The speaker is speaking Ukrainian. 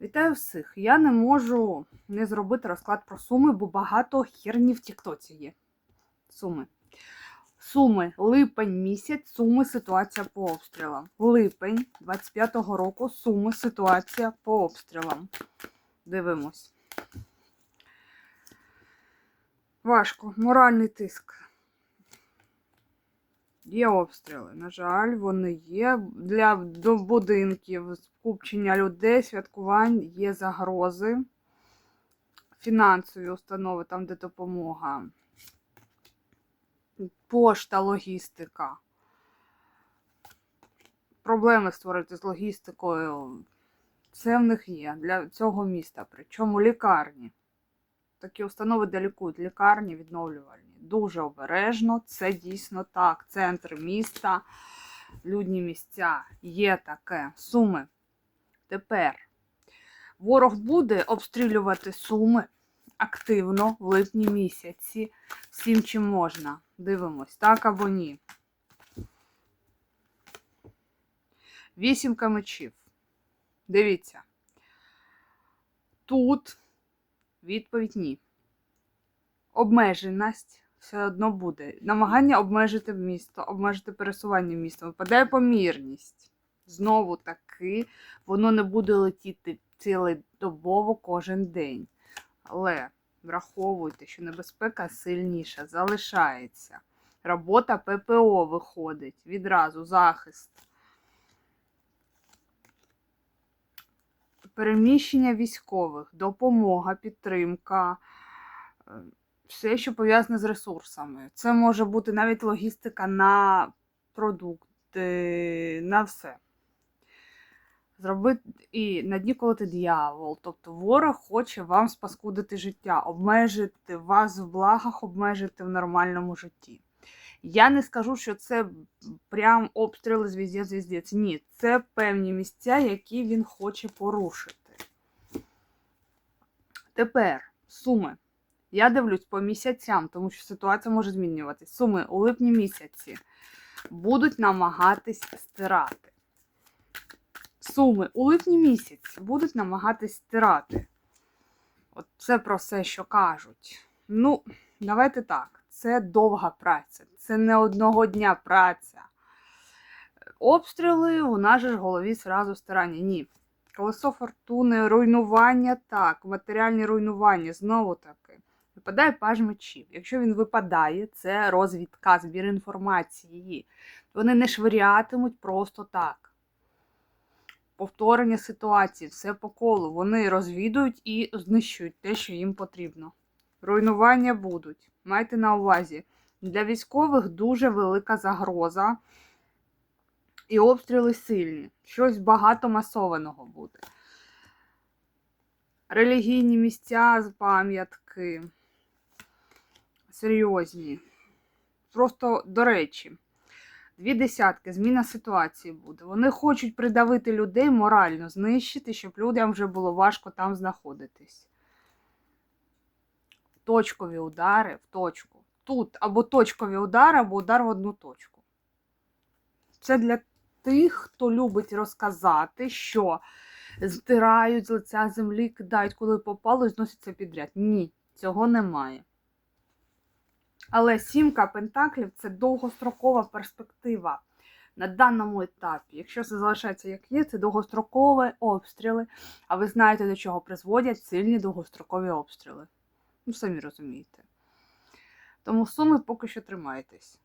Вітаю всіх! Я не можу не зробити розклад про суми, бо багато херні в Тіктоці є. Суми. Суми. Липень місяць, суми, ситуація по обстрілам. Липень 25-го року, суми, ситуація по обстрілам. Дивимось. Важко. Моральний тиск. Є обстріли. На жаль, вони є. Для до будинків, скупчення людей, святкувань є загрози. Фінансові установи, там, де допомога. Пошта, логістика. Проблеми створити з логістикою. Це в них є для цього міста. Причому лікарні. Такі установи, де лікують лікарні відновлювальні. Дуже обережно, це дійсно так. Центр міста, людні місця. Є таке. Суми. Тепер ворог буде обстрілювати суми активно в липні місяці. Всім чим можна. Дивимось, так або ні. Вісімка мечів. Дивіться. Тут відповідь ні. Обмеженість все одно буде. Намагання обмежити місто, обмежити пересування містом. Випадає помірність. Знову таки, воно не буде летіти цілодобово кожен день. Але враховуйте, що небезпека сильніша, залишається. Робота ППО виходить відразу, захист. Переміщення військових, допомога, підтримка, е, все, що пов'язане з ресурсами. Це може бути навіть логістика на продукти, на все. Зробити і на дні колоти дьявол. Тобто ворог хоче вам спаскудити життя, обмежити вас в благах, обмежити в нормальному житті. Я не скажу, що це прям обстріли звіздець звіздець. Ні, це певні місця, які він хоче порушити. Тепер суми. Я дивлюсь по місяцям, тому що ситуація може змінюватися. Суми у липні місяці будуть намагатись стирати. Суми у липні місяці будуть намагатись стирати. От це про все, що кажуть. Ну, давайте так. Це довга праця, це не одного дня праця. Обстріли у нас же ж голові зразу стирання. Ні. Колесо фортуни, руйнування, так, матеріальні руйнування, знову таки. Випадає паж мечів. Якщо він випадає, це розвідка, збір інформації. Вони не швирятимуть просто так. Повторення ситуації, все по колу. Вони розвідують і знищують те, що їм потрібно. Руйнування будуть. Майте на увазі, для військових дуже велика загроза. І обстріли сильні. Щось багато масованого буде. Релігійні місця пам'ятки. Серйозні. Просто, до речі, дві десятки, зміна ситуації буде. Вони хочуть придавити людей морально, знищити, щоб людям вже було важко там знаходитись. Точкові удари в точку. Тут або точкові удари, або удар в одну точку. Це для тих, хто любить розказати, що здирають з лиця землі, кидають, коли попало, і зносяться підряд. Ні, цього немає. Але сімка пентаклів це довгострокова перспектива на даному етапі. Якщо це залишається як є, це довгострокові обстріли, а ви знаєте, до чого призводять сильні довгострокові обстріли. Ну, самі розумієте. Тому суми поки що тримайтесь.